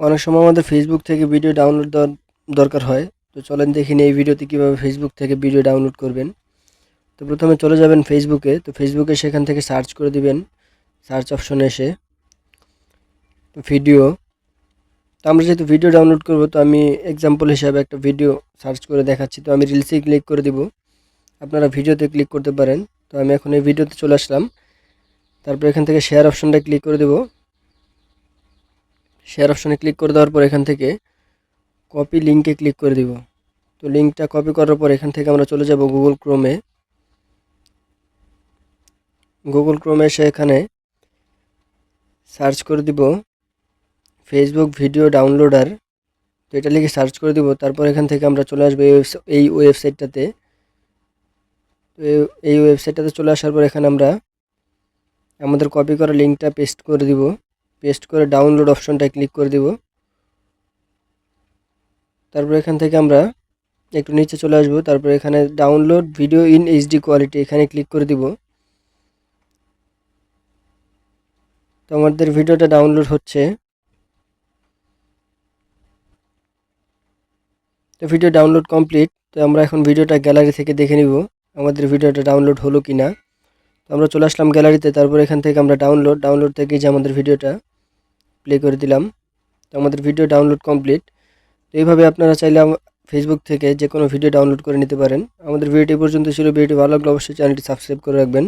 অনেক সময় আমাদের ফেসবুক থেকে ভিডিও ডাউনলোড দরকার হয়। তো চলেন দেখি এই ভিডিওতে কীভাবে ফেসবুক থেকে ভিডিও ডাউনলোড করবেন। তো প্রথমে চলে যাবেন ফেসবুকে তো ফেসবুকে সেখান থেকে সার্চ করে দিবেন। সার্চ অপশনে এসে। ভিডিও তো আমরা যেহেতু ভিডিও ডাউনলোড করব, তো আমি এক্সাম্পল হিসাবে একটা ভিডিও সার্চ করে দেখাচ্ছি। তো আমি রিলসে ক্লিক করে দিব। আপনারা ভিডিওতে ক্লিক করতে পারেন। তো আমি এখন এই ভিডিওতে চলে আসলাম। তারপর এখান থেকে শেয়ার অপশনটা ক্লিক করে দেব। শেয়ার অপশনে ক্লিক করে দেওয়ার পর এখান থেকে কপি লিঙ্কে ক্লিক করে দিব। তো লিঙ্কটা কপি করার পর এখান থেকে আমরা চলে যাব গুগল ক্রোমে গুগল ক্রোমে এসে এখানে সার্চ করে দিব ফেসবুক ভিডিও ডাউনলোডার তো এটা লিখে সার্চ করে দিব, তারপর এখান থেকে আমরা চলে আসব এই ওয়েবস- এই ওয়েবসাইটটাতে তো এই ওয়েবসাইটটাতে চলে আসার পর এখানে আমরা আমাদের কপি করা লিঙ্কটা পেস্ট করে দিব। পেস্ট করে ডাউনলোড অপশনটায় ক্লিক করে দিব। তারপর এখান থেকে আমরা একটু নিচে চলে আসব। তারপর এখানে download video in HD quality এখানে ক্লিক করে দিব। তো আমাদের ভিডিওটা ডাউনলোড হচ্ছে। তো ভিডিও ডাউনলোড কমপ্লিট তো আমরা এখন ভিডিওটা গ্যালারি থেকে দেখে নিব, আমাদের ভিডিওটা ডাউনলোড হলো কি না তো আমরা চলে আসলাম গ্যালারিতে তারপর এখান থেকে আমরা ডাউনলোড ডাউনলোড থেকে যে আমাদের ভিডিওটা প্লে করে দিলাম। তো আমাদের ভিডিও ডাউনলোড কমপ্লিট তো এইভাবে আপনারা চাইলে ফেসবুক থেকে যে কোনো ভিডিও ডাউনলোড করে নিতে পারেন। আমাদের ভিডিওটি পর্যন্ত ছিল। ভিডিওটি ভালো লাগলে অবশ্যই চ্যানেলটি সাবস্ক্রাইব করে রাখবেন।